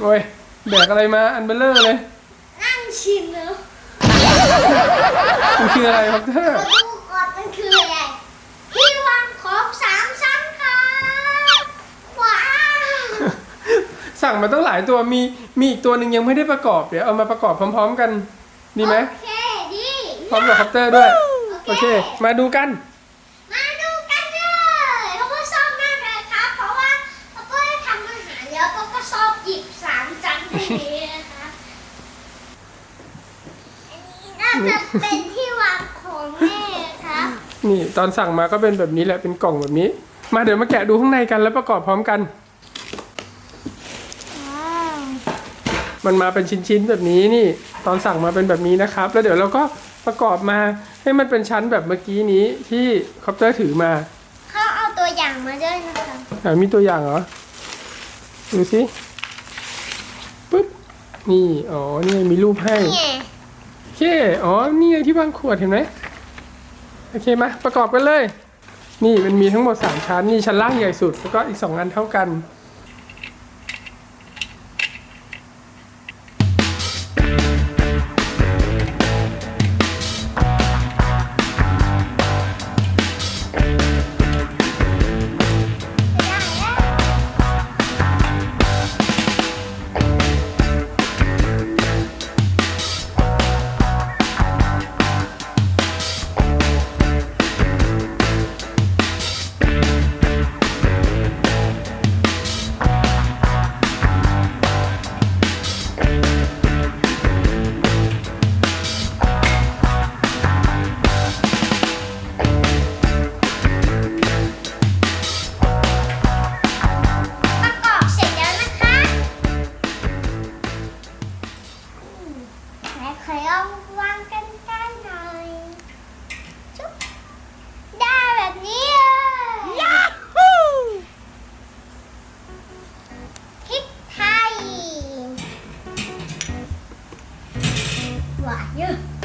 โอ้ยแบกอะไรมาอันเบลเลอร์เลยนั่งชิมเลยมันคืออะไรครับเธอมาดูก่อนมันคืออะไรที่วางของสามชั้นครับว้าวสั่งมาตั้งหลายตัวมีมีอีกตัวหนึ่งยังไม่ได้ประกอบเดี๋ยวเอามาประกอบพร้อม ๆ กันดีไหมโอเคดีพร้อมกับคอปเตอร์ด้วย โอเค มาดูกัน มาดูกันเลยเพราะว่าชอบมากเลยครับ เพราะว่าพ่อก็ได้ทำอาหารแล้วพ่อก็ชอบหยิบสามจานตรงนี้นะคะอันนี้น่า จะเป็นที่วางของแม่ครับ นี่ตอนสั่งมาก็เป็นแบบนี้แหละเป็นกล่องแบบนี้ มาเดี๋ยวมาแกะดูข้างในกันแล้วประกอบพร้อมกัน ว้าว มันมาเป็นชิ้นๆแบบนี้นี่ ตอนสั่งมาเป็นแบบนี้นะครับ แล้วเดี๋ยวเราก็ประกอบมาให้มันเป็นชั้นแบบเมื่อกี้นี้ที่คอปเตอร์ถือมาเขาเอาตัวอย่างมาด้วยนะคะ อ่ามีตัวอย่างเหรอดูสิปึ๊บนี่อ๋อนี่ไงมีรูปให้ นี่ไงโอ เค อ๋อ นี่ไงที่วางขวดเห็นไหมโอเคมาประกอบกันเลย นี่มันมีทั้งหมด 3 ชั้น นี่ชั้นล่างใหญ่สุด แล้วก็อีก 2 อันเท่ากัน 玩意。